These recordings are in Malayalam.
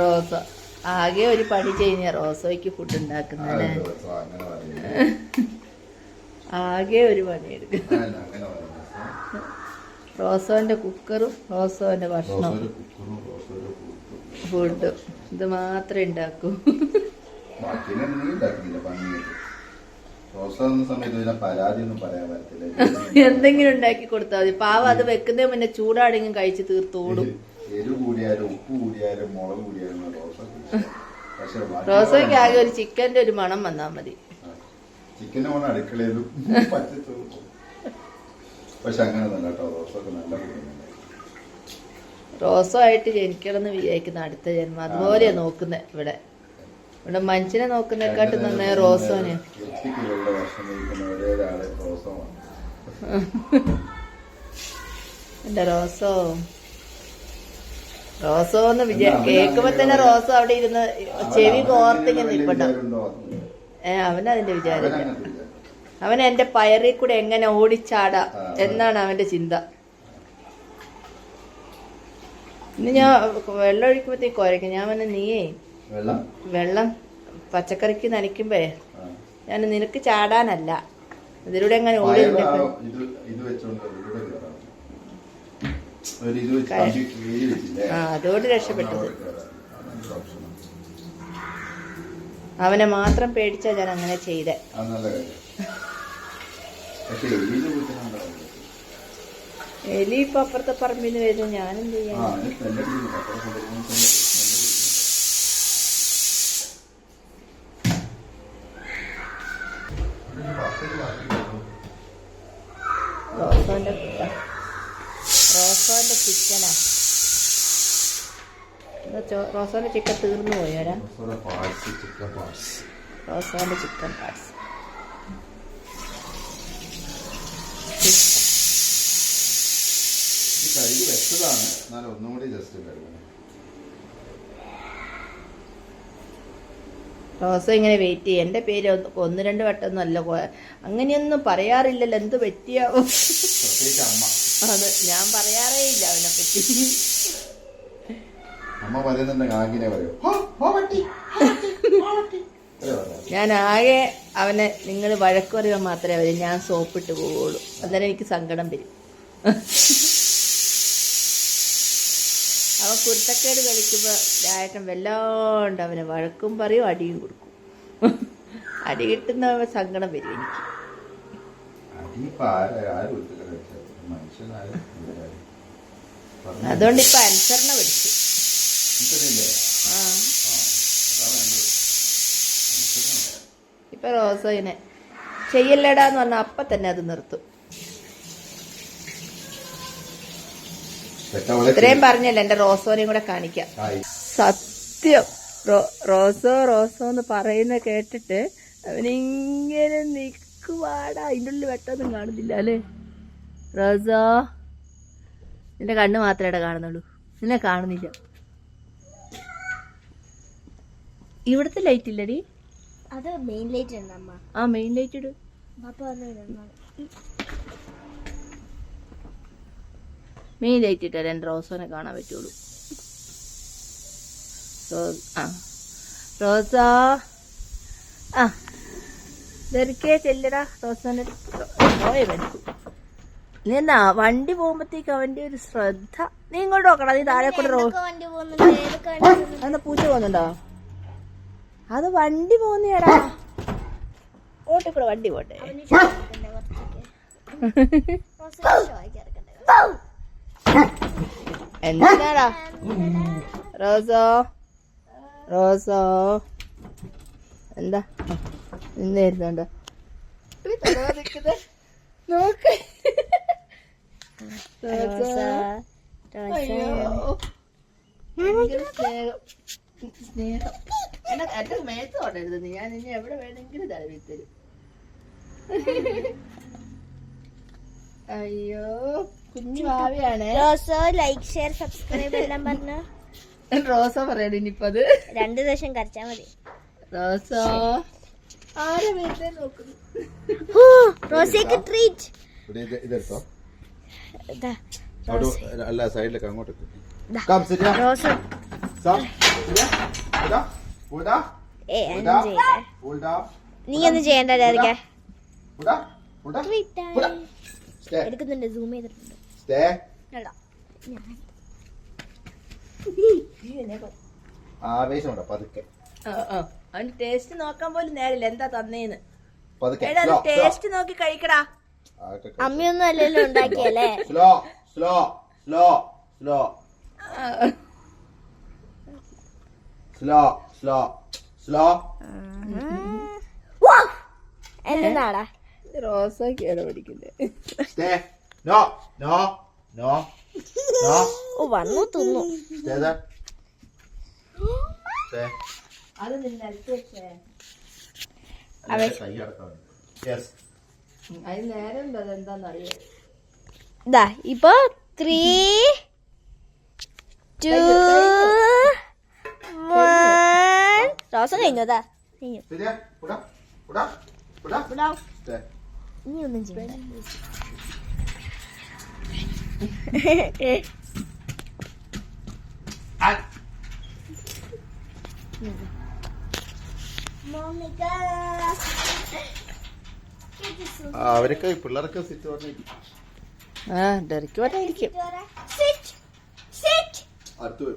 റോസ. ആകെ ഒരു പണി ചെയ്യുന്ന റോസോയ്ക്ക് ഫുഡ് ഉണ്ടാക്കുന്നല്ലേ ആകെ ഒരു പണിയെടുക്കും റോസോന്റെ കുക്കറും റോസോന്റെ കൂട്ടും ഫുഡും ഇത് മാത്രമേ ഉണ്ടാക്കൂ. എന്തെങ്കിലും ഉണ്ടാക്കി കൊടുത്താൽ മതി. പാവ അത് വെക്കുന്നതിന് മുന്നേ ചൂടാണെങ്കിലും കഴിച്ച് തീർത്തോടും എരിവ് കൂടിയാലും ഉപ്പ് കൂടിയാലും മുളക് കൂടിയാലും റോസോയ്ക്ക് ആകെ ഒരു ചിക്കന്റെ ഒരു മണം വന്നാ മതി. അടുക്കളയിലും പക്ഷെ അങ്ങനെ നല്ല കേട്ടോ. റോസൊക്കെ നല്ല റോസോ ആയിട്ട് ജനിക്കണം എന്ന് വിചാരിക്കുന്ന അടുത്ത ജന്മം. അതുപോലെയാ നോക്കുന്നത് ഇവിടെ. ഇവിടെ മനുഷ്യനെ നോക്കുന്നതിനെക്കാട്ടും നന്നായി റോസോന് എന്റെ റോസോ റോസോ? എന്ന് വിചാ കേൾക്കുമ്പോ തന്നെ റോസോ അവിടെ ഇരുന്ന് ചെവി കോർത്തിങ്ങനെ നിൽപ്പണ്ട. ഏ അവനതിന്റെ വിചാരം അവൻ എന്റെ പയറിൽ കൂടെ എങ്ങനെ ഓടിച്ചാടാ എന്നാണ് അവന്റെ ചിന്ത. ഇന്ന് ഞാൻ വെള്ളം ഒഴിക്കുമ്പോഴത്തേക്ക് കുരയ്ക്കും. ഞാൻ പറഞ്ഞ നീയേ വെള്ളം? പച്ചക്കറിക്ക് നനയ്ക്കുമ്പേ. ഞാൻ നിനക്ക് ചാടാനല്ല. ഇതിലൂടെ അങ്ങനെ ഓടി ആ അതോട് രക്ഷപ്പെട്ടത്. അവനെ മാത്രം പേടിച്ചാ ഞാൻ അങ്ങനെ ചെയ്തേ. എലി ഇപ്പൊ അപ്പുറത്തെ പറമ്പിന്ന് വരുന്നു. ഞാനെന്ത് ആ റോസോന്റെ ചിക്കൻ തീർന്നു പോയോരാ പാഴ്സ് ചിക്കൻ പാഴ്സ്. പാർട്സ് കഴുകി വെച്ചതാണ്. എന്നാലും ഒന്നും കൂടി ജസ്റ്റ് കഴുകണം റോസ ഇങ്ങനെ വെയിറ്റ് ചെയ്യും. എന്റെ പേര് ഒന്ന് രണ്ട് വട്ടമൊന്നും അല്ല. അങ്ങനെയൊന്നും പറയാറില്ലല്ലോ. എന്ത് പറ്റിയാവും? അത് ഞാൻ പറയാറേ ഇല്ല അവനെ പറ്റി. അമ്മ പറയുന്നുണ്ടെങ്കിൽ? ഞാൻ ആകെ അവനെ നിങ്ങൾ വഴക്ക് പറയുമ്പോൾ മാത്രമേ അവർ ഞാൻ സോപ്പിട്ട് പോവുള്ളൂ. അന്നേരം എനിക്ക് സങ്കടം വരും. അവൻ കുരുത്തക്കേട് കളിക്കുമ്പോൾ രായട്ടൻ വല്ലാണ്ട് അവനെ വഴക്കും പറയും അടിയും കൊടുക്കും. അടി കിട്ടുന്ന സങ്കടം വരും എനിക്ക്. അതുകൊണ്ട് ഇപ്പൊ അനുസരണ പഠിച്ചു. ഇപ്പൊ റോസോയിനെ ചെയ്യല്ലടാന്ന് പറഞ്ഞ അപ്പൊ തന്നെ അത് നിർത്തും. ഇത്രയും പറഞ്ഞല്ലോ എന്റെ റോസോനെയും കൂടെ കാണിക്കാം. സത്യം. റോസോ റോസോ എന്ന് പറയുന്ന കേട്ടിട്ട് അവനിങ്ങനെ നിക്കുവാടാ. അതിന്റെ ഉള്ളിൽ വെട്ടൊന്നും കാണുന്നില്ല അല്ലേ? റോസോ നിന്റെ കണ്ണ് മാത്രമേ കാണുന്നുള്ളൂ. നിന്നെ കാണുന്നില്ല. ഇവിടുത്തെ ലൈറ്റ് ഇല്ലടി. അത് മെയിൻ ലൈറ്റ് ഉണ്ട് അമ്മ. ആ മെയിൻ ലൈറ്റ് ഇട്. മെയിൻ ലൈറ്റ് ഇട്ടാൽ രണ്ട് റോസോനെ കാണാൻ പറ്റുള്ളൂ. സോ ആ. റോസോ. ആ. ദർക്കേ ചെല്ലടാ. റോസോനെ പോയ പണിക്കു നീ എന്നാ വണ്ടി പോകുമ്പോഴത്തേക്ക് അവന്റെ ഒരു ശ്രദ്ധ. നീ ഇങ്ങോട്ട് നോക്കണം നീ താഴെ കൂടെ റോസ് പൂച്ച പോകുന്നുണ്ടോ? അത് വണ്ടി പോകുന്നേടാ ഓട്ടി കൂടെ വണ്ടി പോട്ടെ. എന്താടാ? റോസോ? റോസോ? എന്താ? നിന്നായിരുന്നോണ്ടോ നോക്ക്. സ്നേഹം. സ്നേഹം. എന്നെ എന്റെ മേത്ത് കൊണ്ടരുത് നീ. ഞാൻ ഇനി എവിടെ വേണമെങ്കിലും തലവി തരും. അയ്യോ കുഞ്ഞു ഭാവിയാണ്. റോസോ ലൈക്ക് ഷെയർ സബ്സ്ക്രൈബ് എല്ലാം പറഞ്ഞു. റോസോ പറയണ ഇനിയിപ്പോ അത്. രണ്ട് ദിവസം കരച്ചാ മതി. റോസോ ആരെ വീട്ടിൽ നോക്കുന്നു? റോസയ്ക്ക് ട്രീറ്റ് ഇതെടുത്തോ. അല്ല സൈഡിലേക്ക് അങ്ങോട്ട് റോസ്. നീ ഒന്നും ചെയ്യണ്ട സ്റ്റേ എടുക്കുന്നുണ്ട് സൂം ചെയ്തിട്ടുണ്ട്. സ്റ്റേ അല്ല പതുക്കെ. ആ, ആ. അവന് ടേസ്റ്റ് നോക്കാൻ പോലും നേരില്ല എന്താ തന്നേന്ന്? ടേസ്റ്റ് നോക്കി കഴിക്കടാ. അമ്മയൊന്നും അല്ലല്ലോ ഉണ്ടാക്കിയല്ലേ slow slow slow slow slow slow slow എന്തിനാടാ റോസാക്കിയാണ് പഠിക്കുന്നത് stay. No. No. No. No. ഓ വന്നു തിന്നു. Stay there stay. അത് നിന്നെ അടുത്ത് വെച്ചേ. കൈ അടക്കം യെസ് അതിന് നേരം അതെന്താന്നറിയാം? ഇതാ ഇപ്പൊ ത്രീ ടു ഇവിടെ സ്റ്റേ ഇനി ഒന്നും ചെയ്യണ്ട അവരൊക്കെ പിള്ളേർക്ക് സിറ്റ് പറഞ്ഞിരിക്കും ആ ഡെറിക്ക് പോട്ടായിരിക്കും അടുത്ത് പോയി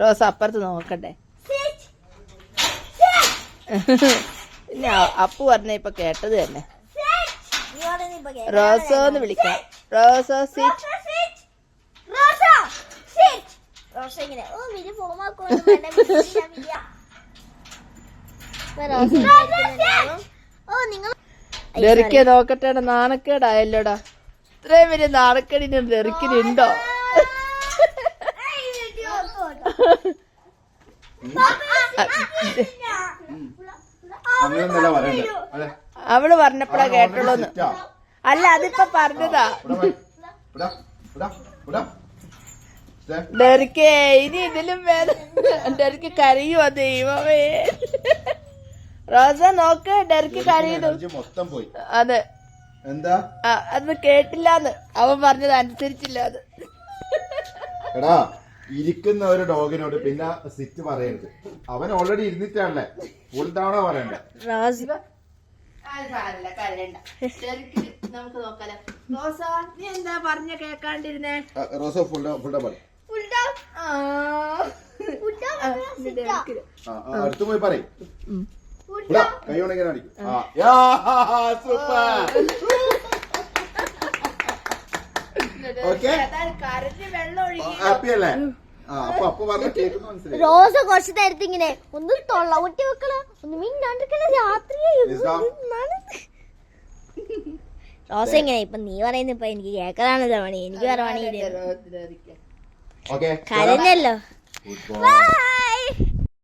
റോസ അപ്പുറത്ത് നോക്കട്ടെ. പിന്നെ അപ്പു പറഞ്ഞ ഇപ്പൊ കേട്ടത് തന്നെ. റോസോ എന്ന് വിളിക്കാം. റോസോ സിറ്റ്. ഡെറിക്ക് നോക്കട്ടെ നാണക്കേടായല്ലോടാ. ഇത്രയും വലിയ നാണക്കേടിന് ഡെറിക്കിനുണ്ടോ അതെ അവൾ പറഞ്ഞപ്പോഴാ കേട്ടുള്ളൂന്ന് അല്ല അതിപ്പോ പറഞ്ഞതാ. ഡെറിക്കേ ഇനി ഇതിലും വേറെ ഡെറിക്ക് കരയുവാ ദൈവമേ. റോസ നോക്ക് ഡെറിക്ക് കരയുന്നു. മൊത്തം പോയി. അതെ. എന്താ? അത് കേട്ടില്ലാന്ന്. അവൻ പറഞ്ഞത് അനുസരിച്ചില്ല അത് എടാ ഇരിക്കുന്ന ഒരു ഡോഗിനോട് പിന്നെ സിറ്റ് പറയരുത്. അവൻ ഓൾറെഡി ഇരുന്നിട്ടാണല്ലേ? ഫുൾ തവണ പറയണ്ട? റോസ് നമുക്ക് നോക്കാലോ. റോസ നീ എന്താ പറഞ്ഞ കേക്കാണ്ടിരുന്നേ? ആ, റോസോ ഫുൾ ഫുൾ പറ അടുത്ത് പോയി പറയും. കൈ ഉണങ്ങനെ അടിക്കും. ആ. യാ സൂപ്പർ ഓക്കെ അതാണ് കരഞ്ഞ് വെള്ളം ഒഴുകി. ഹാപ്പി അല്ലേ? റോസ കുറച്ച് നേരത്തെ ഇങ്ങനെ ഒന്ന് തൊള്ള കുട്ടി വെക്കള ഒന്ന് മിണ്ടാണ്ടിരിക്കണ രാത്രി റോസ് ഇങ്ങനെ ഇപ്പൊ നീ പറയുന്ന ഇപ്പൊ എനിക്ക് കേക്കലാണ് തവണ എനിക്ക് പണിയില്ല. കരഞ്ഞല്ലോ. ബൈ